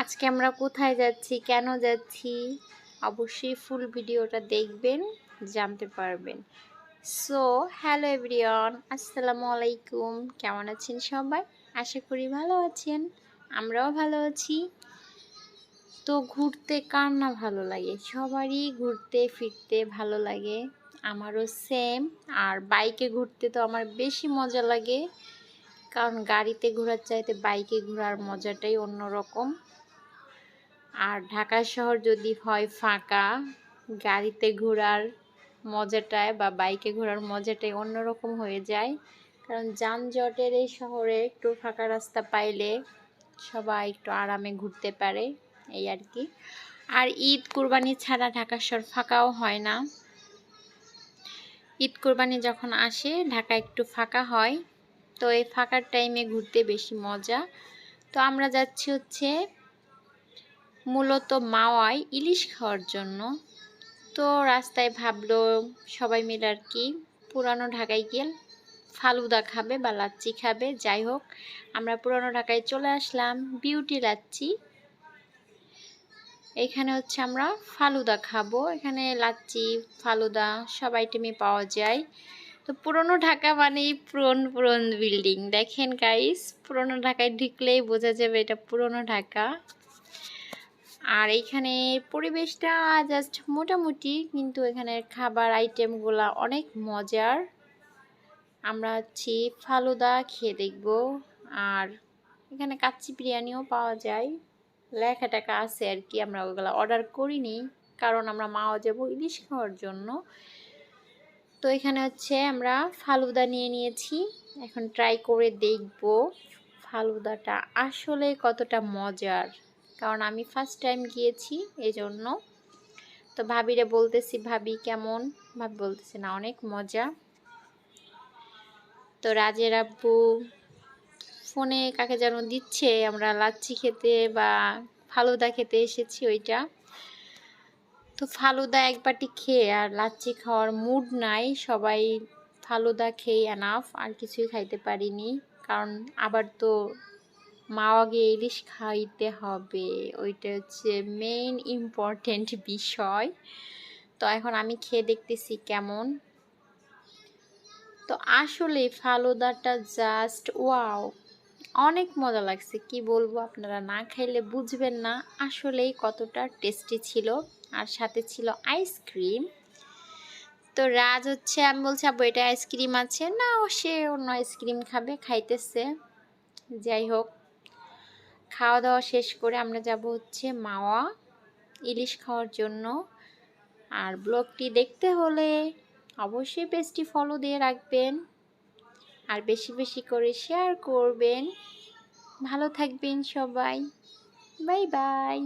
আজকে আমরা কোথায় যাচ্ছি, কেন যাচ্ছি, অবশ্যই ফুল ভিডিওটা দেখবেন, জানতে পারবেন। সো হ্যালো এভরিওয়ান আসসালামু আলাইকুম, কেমন আছেন সবাই? আশা করি ভালো আছেন, আমরাও ভালো আছি। তো ঘুরতে কার না ভালো লাগে? সবারই ঘুরতে, ফিরতে ভালো লাগে, আমারও সেম আর বাইকে ঘুরতে তো আমার বেশি মজা লাগে, কারণ গাড়িতে ঘোরার চাইতে বাইকে ঘোরার মজাটাই অন্যরকম। আর ঢাকা শহর যদি হয় ফাঁকা, গাড়িতে ঘোরার মজাটায় বা বাইকে ঘোরার মজাটাই অন্যরকম হয়ে যায়। কারণ যানজটের এই শহরে একটু ফাঁকা রাস্তা পাইলে সবাই একটু আরামে ঘুরতে পারে, এই আর কি। আর ঈদ কোরবানি ছাড়া ঢাকা শহর ফাঁকাও হয় না। ঈদ কোরবানি যখন আসে, ঢাকা একটু ফাঁকা হয়, তো এই ফাঁকার টাইমে ঘুরতে বেশি মজা। তো আমরা যাচ্ছি হচ্ছে মূলত মাওয়ায় ইলিশ খাওয়ার জন্য। তো রাস্তায় ভাবলো সবাই মিলে আর কি, পুরানো ঢাকায় গিয়ে ফালুদা খাবে বা লাচ্চি খাবে, যাই হোক। আমরা পুরানো ঢাকায় চলে আসলাম, বিউটি লাচ্চি এখানে হচ্ছে আমরা ফালুদা খাব। এখানে লাচ্চি ফালুদা সব আইটেমই পাওয়া যায়। তো পুরনো ঢাকা মানেই পুরন পুরন বিল্ডিং দেখেন গাইস পুরনো ঢাকায় ঢুকলেই বোঝা যাবে এটা পুরনো ঢাকা। আর এইখানে পরিবেশটা জাস্ট মোটামুটি, কিন্তু এখানের খাবার আইটেমগুলো অনেক মজার। আমরা হচ্ছি ফালুদা, খেয়ে দেখব। আর এখানে কাচ্চি বিরিয়ানিও পাওয়া যায়। লেখা টাকা আছে আর কি, আমরা ওগুলো অর্ডার করিনি, কারণ আমরা মাও যাব ইলিশ খাওয়ার জন্য। তো এখানে হচ্ছে আমরা ফালুদা নিয়ে নিয়েছি। এখন ট্রাই করে দেখব ফালুদাটা আসলে কতটা মজার। কারণ আমি ফার্স্ট টাইম গিয়েছি এই জন্য তো ভাবিরে বলতেছি, ভাবি, কেমন? ভাবি বলতেছে, না, অনেক মজা। তো রাজের আব্বু ফোনে কাকে যেন দিচ্ছে, আমরা লাচ্ছি খেতে বা ফালুদা খেতে এসেছি ওইটা। তো ফালুদা এক বাটি খেয়ে আর লাচ্ছি খাওয়ার মুড নাই, সবাই ফালুদা খেয়ে এনাফ আর কিছুই খাইতে পারিনি। কারণ আবার তো মাওয়াগে ইলিশ খাইতে হবে। ওইটা হচ্ছে মেইন ইম্পর্টেন্ট বিষয়। তো এখন আমি খেয়ে দেখতেছি কেমন। তো আসলে ফালুদাটা জাস্ট ওয়াও অনেক মজা লাগছে। কি বলব, আপনারা না খাইলে বুঝবেন না আসলেই কতটা টেস্টি ছিল। আর সাথে ছিল আইসক্রিম তো রাজ হচ্ছে, আমি বলছি, আব্বু, এটা আইসক্রিম আছে। না, ও সে অন্য আইসক্রিম খাবে, খাইতেছে। যাই হোক। খাওয়া দাওয়া শেষ করে আমরা যাব হচ্ছে মাওয়া, ইলিশ খাওয়ার জন্য। আর ব্লগটি দেখতে হলে অবশ্যই পেজটি ফলো দিয়ে রাখবেন। আর বেশি বেশি করে শেয়ার করবেন। ভালো থাকবেন সবাই। Bye bye